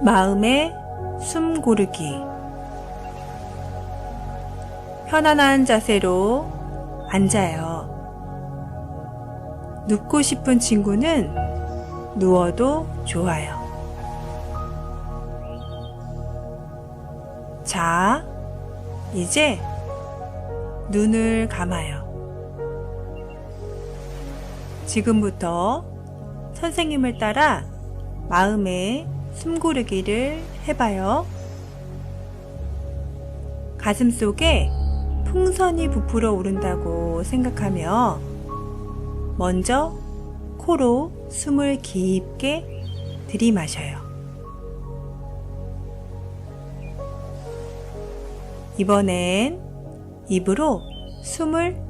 마음의 숨 고르기. 편안한 자세로 앉아요. 눕고 싶은 친구는 누워도 좋아요. 자, 이제 눈을 감아요. 지금부터 선생님을 따라 마음의 숨 고르기를 해봐요. 가슴 속에 풍선이 부풀어 오른다고 생각하며 먼저 코로 숨을 깊게 들이마셔요. 이번엔 입으로 숨을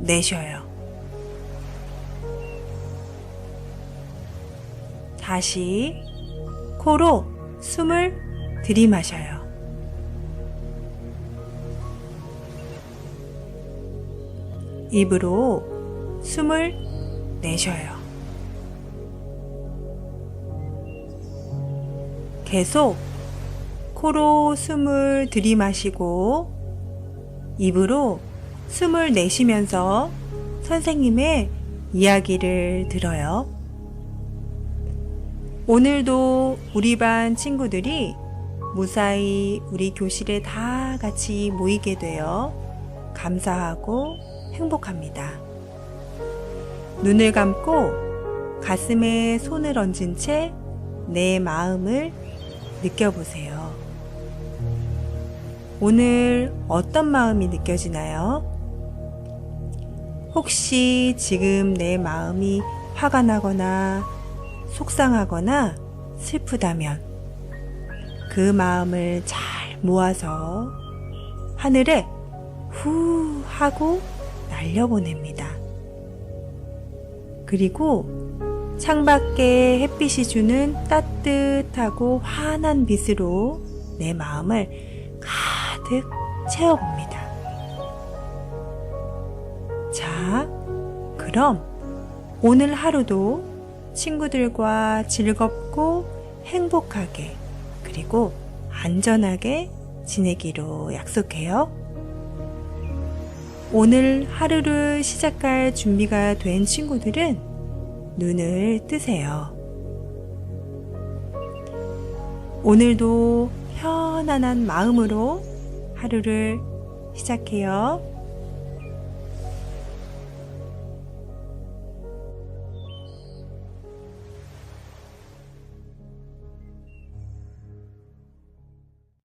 내쉬어요. 다시 코로 숨을 들이마셔요. 입으로 숨을 내쉬어요. 계속 코로 숨을 들이마시고 입으로 숨을 내쉬면서 선생님의 이야기를 들어요. 오늘도 우리 반 친구들이 무사히 우리 교실에 다 같이 모이게 되어 감사하고 행복합니다. 눈을 감고 가슴에 손을 얹은 채 내 마음을 느껴보세요. 오늘 어떤 마음이 느껴지나요? 혹시 지금 내 마음이 화가 나거나 속상하거나 슬프다면 그 마음을 잘 모아서 하늘에 후 하고 날려보냅니다. 그리고 창밖에 햇빛이 주는 따뜻하고 환한 빛으로 내 마음을 가득 채워봅니다. 자, 그럼 오늘 하루도 친구들과 즐겁고 행복하게 그리고 안전하게 지내기로 약속해요. 오늘 하루를 시작할 준비가 된 친구들은 눈을 뜨세요. 오늘도 편안한 마음으로 하루를 시작해요.